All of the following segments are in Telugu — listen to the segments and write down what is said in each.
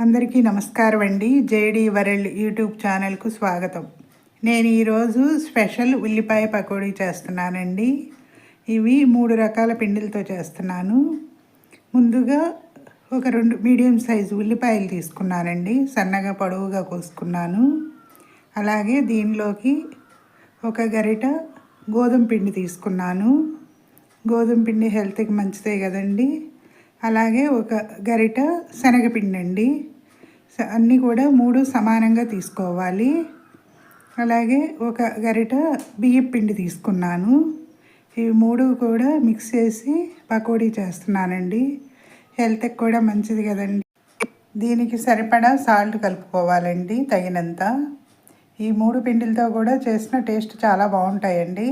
అందరికీ నమస్కారం అండి. జేడీ వరల్డ్ యూట్యూబ్ ఛానల్కు స్వాగతం. నేను ఈరోజు స్పెషల్ ఉల్లిపాయ పకోడీ చేస్తున్నానండి. ఇవి మూడు రకాల పిండిలతో చేస్తున్నాను. ముందుగా ఒక రెండు మీడియం సైజు ఉల్లిపాయలు తీసుకున్నానండి. సన్నగా పొడవుగా కోసుకున్నాను. అలాగే దీనిలోకి ఒక గరిట గోధుమ పిండి తీసుకున్నాను. గోధుమ పిండి హెల్త్కి మంచిదే కదండి. అలాగే ఒక గరిట శనగపిండి అండి అన్నీ కూడా మూడు సమానంగా తీసుకోవాలి. అలాగే ఒక గరిట బియ్యం పిండి తీసుకున్నాను. ఇవి మూడు కూడా మిక్స్ చేసి పకోడీ చేస్తున్నానండి. హెల్త్కి కూడా మంచిది కదండి. దీనికి సరిపడా సాల్ట్ కలుపుకోవాలండి తగినంత. ఈ మూడు పిండిలతో కూడా చేసిన టేస్ట్ చాలా బాగుంటాయండి.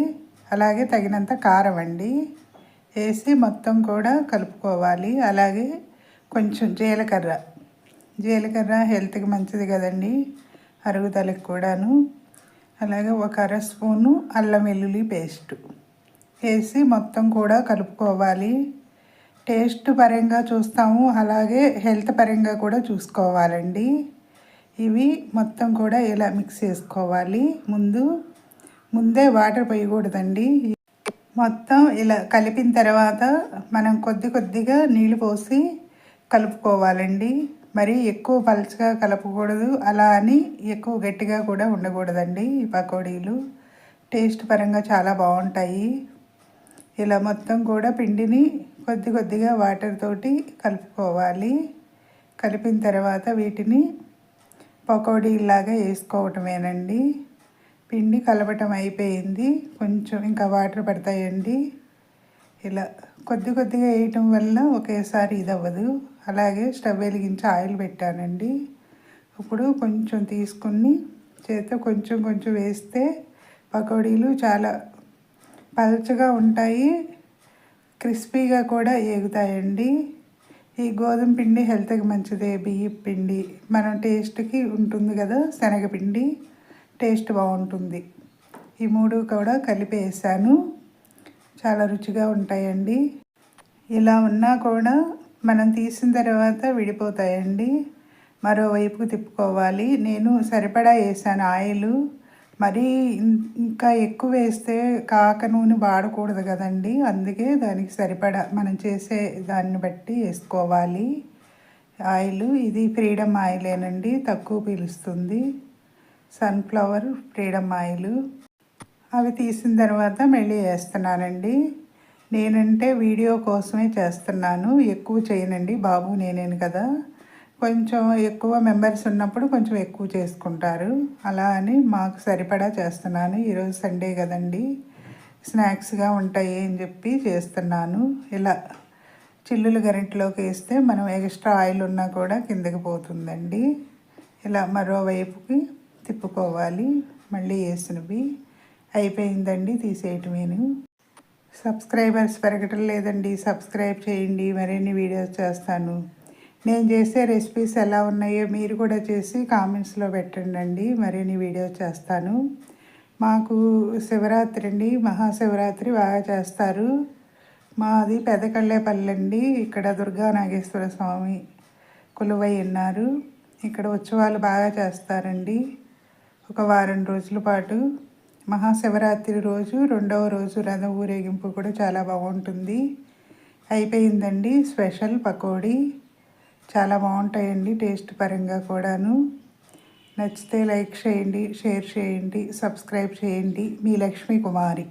అలాగే తగినంత కారం అండి. వేసి మొత్తం కూడా కలుపుకోవాలి. అలాగే కొంచెం జీలకర్ర. జీలకర్ర హెల్త్కి మంచిది కదండి అరుగుదలకు కూడాను. అలాగే ఒక అర స్పూను అల్లం వెల్లుల్లి పేస్ట్ వేసి మొత్తం కూడా కలుపుకోవాలి. టేస్ట్ పరంగా చూస్తాము అలాగే హెల్త్ పరంగా కూడా చూసుకోవాలండి. ఇవి మొత్తం కూడా ఇలా మిక్స్ చేసుకోవాలి. ముందు ముందే వాటర్ పోయకూడదండి. మొత్తం ఇలా కలిపిన తర్వాత మనం కొద్ది కొద్దిగా నీళ్ళు పోసి కలుపుకోవాలండి. మరి ఎక్కువ పలుచగా కలపకూడదు. అలా అని ఎక్కువ గట్టిగా కూడా ఉండకూడదండి ఈ పకోడీలు. టేస్ట్ పరంగా చాలా బాగుంటాయి. ఇలా మొత్తం కూడా పిండిని కొద్ది కొద్దిగా వాటర్ తోటి కలుపుకోవాలి. కలిపిన తర్వాత వీటిని పకోడీలాగా వేసుకోవటమేనండి. పిండి కలపటం అయిపోయింది. కొంచెం ఇంకా వాటర్ పడతాయండి. ఇలా కొద్ది కొద్దిగా వేయటం వల్ల ఒకేసారి ఇది అవ్వదు అలాగే స్టవ్ వెలిగించి ఆయిల్ పెట్టానండి. ఇప్పుడు కొంచెం తీసుకుని చేత కొంచెం కొంచెం వేస్తే పకోడీలు చాలా పల్చగా ఉంటాయి. క్రిస్పీగా కూడా ఏగుతాయండి. ఈ గోధుమ పిండి హెల్త్కి మంచిదే. బియ్యం పిండి. మనం టేస్ట్కి ఉంటుంది కదా శనగపిండి. టేస్ట్ బాగుంటుంది. ఈ మూడు కూడా కలిపేసాను. చాలా రుచిగా ఉంటాయండి. ఇలా ఉన్నా కూడా మనం తీసిన తర్వాత విడిపోతాయండి. మరోవైపుకు తిప్పుకోవాలి. నేను సరిపడా వేసాను ఆయిల్. మరీ ఇంకా ఎక్కువ వేస్తే కాక నూనె వాడకూడదు కదండి. అందుకే దానికి సరిపడా మనం చేసే దాన్ని బట్టి వేసుకోవాలి. ఆయిల్ ఇది ఫ్రీడమ్ ఆయిలేనండి. తక్కువ పీలుస్తుంది. Sunflower freedom oil. అవి తీసిన తర్వాత మళ్ళీ వేస్తున్నానండి. నేనంటే వీడియో కోసమే చేస్తున్నాను. ఎక్కువ చేయనండి బాబు నేనేను కదా. కొంచెం ఎక్కువ మెంబర్స్ ఉన్నప్పుడు కొంచెం ఎక్కువ చేసుకుంటారు. అలా అని మాకు సరిపడా చేస్తున్నాను. ఈరోజు సండే కదండి. స్నాక్స్గా ఉంటాయి అని చెప్పి చేస్తున్నాను. ఇలా చిల్లులు గరిటలోకి వేస్తే మనం ఎక్స్ట్రా ఆయిల్ ఉన్నా కూడా కిందకి పోతుందండి. ఇలా మరోవైపుకి తిప్పుకోవాలి. మళ్ళీ వేసినవి అయిపోయిందండి తీసేయటమేను. సబ్స్క్రైబర్స్ పెరగటం లేదండి. సబ్స్క్రైబ్ చేయండి. మరిన్ని వీడియోస్ చేస్తాను. నేను చేసే రెసిపీస్ ఎలా ఉన్నాయో మీరు కూడా చేసి కామెంట్స్లో పెట్టండి మరిన్ని వీడియోస్ చేస్తాను. మాకు శివరాత్రి అండి. మహాశివరాత్రి బాగా చేస్తారు. మాది పెదకళ్ళేపల్లి అండి ఇక్కడ దుర్గా నాగేశ్వర స్వామి కొలువై ఉన్నారు. ఇక్కడ ఉత్సవాలు బాగా చేస్తారండి. ఒక వారం రోజుల పాటు మహాశివరాత్రి రోజు రెండవ రోజు రథ ఊరేగింపు కూడా చాలా బాగుంటుంది. అయిపోయిందండి స్పెషల్ పకోడీ. చాలా బాగుంటాయండి టేస్ట్ పరంగా కూడాను. నచ్చితే లైక్ చేయండి షేర్ చేయండి సబ్స్క్రైబ్ చేయండి. మీ లక్ష్మీ కుమారి.